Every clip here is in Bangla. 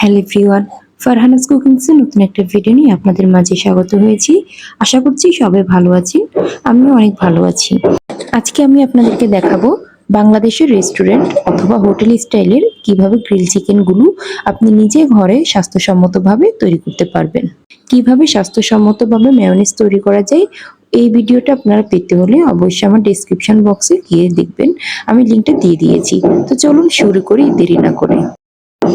হ্যালো এভরিওয়ান ফারহানাস কুকিংসের নতুন একটা ভিডিও নিয়ে আপনাদের মাঝে স্বাগত হয়েছি। আশা করছি সবাই ভালো আছেন, আমিও অনেক ভালো আছি। আজকে আমি আপনাদেরকে দেখাবো বাংলাদেশের রেস্টুরেন্ট অথবা হোটেল স্টাইলের কীভাবে গ্রিল চিকেনগুলো আপনি নিজে ঘরে স্বাস্থ্যসম্মতভাবে তৈরি করতে পারবেন। কীভাবে স্বাস্থ্যসম্মতভাবে মেয়োনিজ তৈরি করা যায়, এই ভিডিওটা আপনারা পেতে হলে অবশ্যই আমার ডেসক্রিপশন বক্সে গিয়ে দেখবেন। আমি লিঙ্কটা দিয়ে দিয়েছি। তো চলুন শুরু করি, দেরি না করে।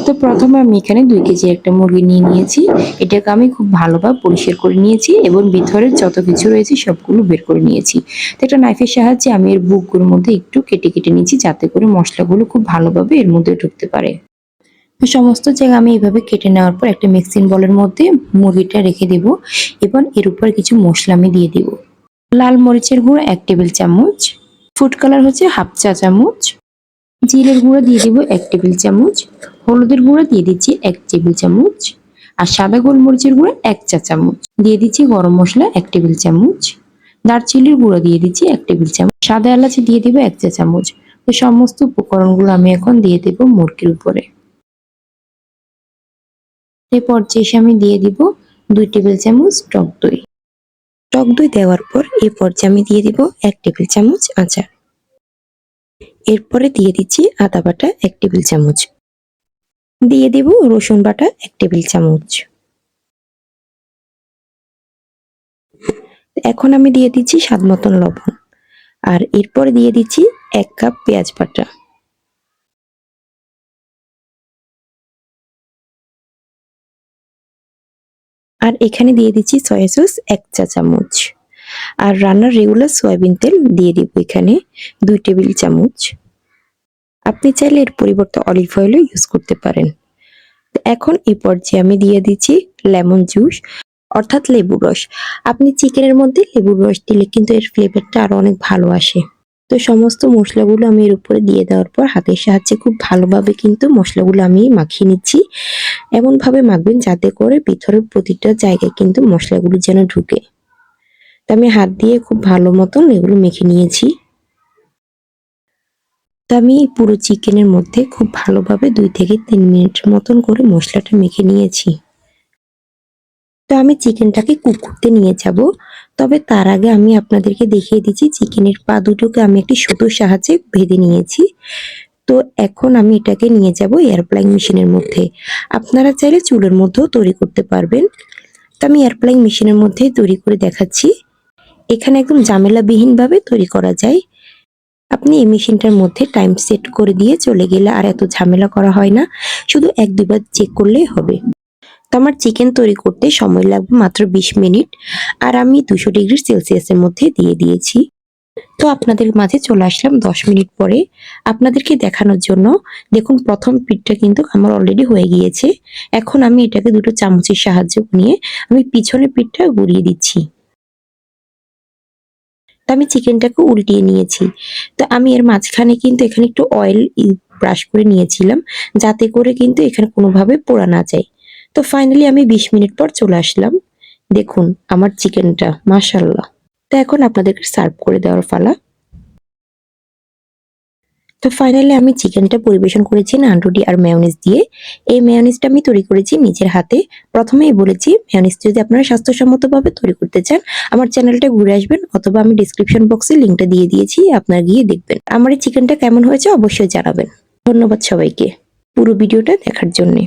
তো প্রথমে আমি এখানে দুই কেজি একটা মুরগি নিয়ে নিয়েছি। এটাকে আমি খুব ভালোভাবে পরিষ্কার করে নিয়েছি এবং ভিতরের যত কিছু রয়েছে সবগুলো বের করে নিয়েছি। তো একটা নাইফের সাহায্যে আমি এর বুকগুলোর মধ্যে একটু কেটে কেটে নিয়েছি যাতে করে মশলাগুলো খুব ভালোভাবে এর মধ্যে ঢুকতে পারে। সমস্ত জায়গা আমি এইভাবে কেটে নেওয়ার পর একটা মিক্সিং বলের মধ্যে মুরগিটা রেখে দেব এবং এর উপর কিছু মশলা আমি দিয়ে দিব। লাল মরিচের গুঁড়ো এক টেবিল চামচ। ফুড কালার হচ্ছে হাফ চা চামচ। জিরের গুঁড়ো দিয়ে দিব এক টেবিল চামচ, হলুদের গুঁড়ো দিয়ে দিচ্ছি এক টেবিল চামচ, আর সাদা গোলমরিচের গুঁড়ো এক চা চামচ। দিয়ে দিচ্ছি গরম মশলা এক টেবিল চামচ, দারচিনির গুঁড়ো দিয়ে দিচ্ছি এক টেবিল চামচ, সাদা এলাচি দিয়ে দিব এক চা চামচ। তো সমস্ত উপকরণগুলো আমি এখন দিয়ে দেবো মুরগির উপরে। এরপর শেষে আমি দিয়ে দিব দুই টেবিল চামচ টক দই। টক দই দেওয়ার পর এই পর্যায়ে আমি দিয়ে দিব এক টেবিল চামচ আচার। এরপরে দিয়ে দিচ্ছি আদা বাটা এক টেবিল চামচ। দিয়ে দেব রসুন বাটা এক টেবিল চামচ। এখন আমি দিয়ে দিচ্ছি স্বাদ মতন লবণ। আর এরপরে দিয়ে দিচ্ছি এক কাপ পেঁয়াজ বাটা। আর এখানে দিয়ে দিচ্ছি সয়া সস এক চা চামচ। আর রান্নার রেগুলার সয়াবিন তেল দিয়ে দিব এখানে দুই টেবিল চামচ। আপনি চাইলে এর পরিবর্তে অলিভ অয়েলও ইউজ করতে পারেন। এখন এই পর্যায়ে আমি দিয়ে দিচ্ছি লেমন জুস অর্থাৎ লেবুর রস। আপনি চিকেনের মধ্যে লেবুর রস দিলে কিন্তু এর ফ্লেভারটা আরও অনেক ভালো আসে। তো সমস্ত মশলাগুলো আমি এর উপরে দিয়ে দেওয়ার পর হাতের সাহায্যে খুব ভালোভাবে কিন্তু মশলাগুলো আমি মাখিয়ে নিচ্ছি। এমনভাবে মাখবেন যাতে করে ভিতরের প্রতিটা জায়গায় কিন্তু মশলাগুলো যেন ঢুকে। তো আমি হাত দিয়ে খুব ভালো মতন এগুলো মেখে নিয়েছি। তো আমি পুরো চিকেনের মধ্যে খুব ভালোভাবে দুই থেকে তিন মিনিট মতন করে মশলাটা মেখে নিয়েছি। তো আমি চিকেনটাকে কুক করতে নিয়ে যাব। তবে তার আগে আমি আপনাদেরকে দেখিয়ে দিচ্ছি, চিকেনের পা দুটোকে আমি একটি সুতোর সাহায্যে বেঁধে নিয়েছি। তো এখন আমি এটাকে নিয়ে যাব এয়ারপ্লাইং মেশিনের মধ্যে। আপনারা চাইলে চুলের মধ্যেও তৈরি করতে পারবেন। তো আমি এয়ারপ্লাইং মেশিনের মধ্যে তৈরি করে দেখাচ্ছি। এখানে একদম ঝামেলাবিহীনভাবে তৈরি করা যায়। আপনি এই মেশিনটার মধ্যে টাইম সেট করে দিয়ে চলে গেলে আর এত ঝামেলা করা হয় না। শুধু এক দুবার চেক করলেই হবে। তো আমার চিকেন তৈরি করতে সময় লাগবে মাত্র বিশ মিনিট। আর আমি দুশো ডিগ্রি সেলসিয়াসের মধ্যে দিয়ে দিয়েছি। তো আপনাদের মাঝে চলে আসলাম দশ মিনিট পরে। আপনাদেরকে দেখানোর জন্য দেখুন প্রথম পিঠটা কিন্তু আমার অলরেডি হয়ে গিয়েছে। এখন আমি এটাকে দুটো চামচের সাহায্য নিয়ে আমি পিছনের পিঠটা গুড়িয়ে দিচ্ছি। তো আমি চিকেনটাকে উল্টিয়ে নিয়েছি। তো আমি এর মাঝখানে কিন্তু এখানে একটু অয়েল ব্রাশ করে নিয়েছিলাম, যাতে করে কিন্তু এখানে কোনোভাবে পোড়া না যায়। তো ফাইনালি আমি বিশ মিনিট পর চলে আসলাম। দেখুন আমার চিকেনটা মাশাল্লাহ তো এখন আপনাদেরকে সার্ভ করে দেওয়ার ফালা তো ফাইনালি আমি চিকেনটা পরিবেশন করেছি নানরুটি আর মেয়নিজ দিয়ে। এই মেয়নিজটা আমি তৈরি করেছি নিজের হাতে। প্রথমেই বলেছি মেয়নিজ যদি আপনারা স্বাস্থ্যসম্মতভাবে তৈরি করতে চান, আমার চ্যানেলটা ঘুরে আসবেন অথবা আমি ডিসক্রিপশন বক্সে লিঙ্কটা দিয়ে দিয়েছি, আপনারা গিয়ে দেখবেন। আমার এই চিকেনটা কেমন হয়েছে অবশ্যই জানাবেন। ধন্যবাদ সবাইকে। পুরো ভিডিওটা দেখার জন্যে।